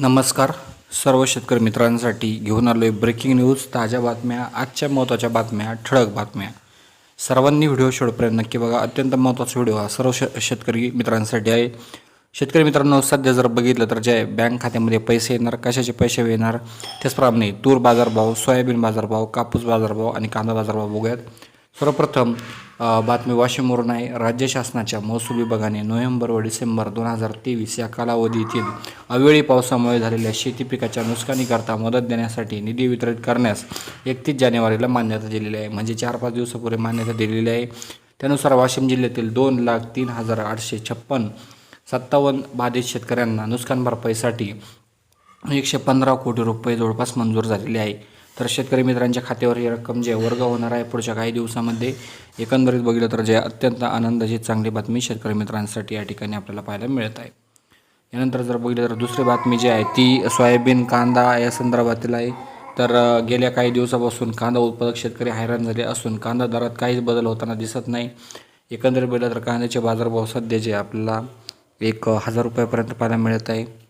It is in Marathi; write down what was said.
नमस्कार सर्व शेतकरी मित्रांसाठी घेऊन आलो आहे ब्रेकिंग न्यूज ताज्या बातम्या आजच्या महत्त्वाच्या बातम्या ठळक बातम्या. सर्वांनी व्हिडिओ शेवटपर्यंत नक्की बघा. अत्यंत महत्त्वाचा व्हिडिओ हा सर्व श शेतकरी मित्रांसाठी आहे. शेतकरी मित्रांनो सध्या जर बघितलं तर जे बँक खात्यामध्ये पैसे येणार कशाचे पैसे येणार त्याचप्रमाणे तूर बाजारभाव सोयाबीन बाजारभाव कापूस बाजारभाव आणि कांदा बाजारभाव बघूयात. सर्वप्रथम बातमी वाशिमवरून आहे. राज्य शासनाच्या महसूल विभागाने नोव्हेंबर व डिसेंबर दोन हजार तेवीस या कालावधीतील अवेळी पावसामुळे झालेल्या शेती पिकाच्या नुकसानीकरता मदत देण्यासाठी निधी वितरित करण्यास एकतीस जानेवारीला मान्यता दिलेली आहे. म्हणजे चार पाच दिवसापूर्वी मान्यता दिलेली आहे. त्यानुसार वाशिम जिल्ह्यातील दोन लाख तीन हजार आठशे छप्पन सत्तावन्न बाधित शेतकऱ्यांना नुकसान भरपाईसाठी एकशे पंधरा कोटी रुपये जवळपास मंजूर झालेले आहे. तर शेतकरी मित्रांच्या खात्यावर ही रक्कम जे वर्ग होणार आहे पुढच्या काही दिवसामध्ये एकंदरीत बघितलं तर जे अत्यंत आनंदाची चांगली बातमी शेतकरी मित्रांसाठी या ठिकाणी आपल्याला पाहायला मिळत आहे. यानंतर जर बघितलं तर दुसरी बातमी जी आहे ती सोयाबीन कांदा या संदर्भातील आहे. तर गेल्या काही दिवसापासून कांदा उत्पादक शेतकरी हैराण झाले असून कांदा दरात काहीच बदल होताना दिसत नाही. एकंदरीत बघितलं तर कांद्याचे बाजारभाव सध्या जे आपल्याला एक हजार रुपयापर्यंत पाहायला मिळत आहे.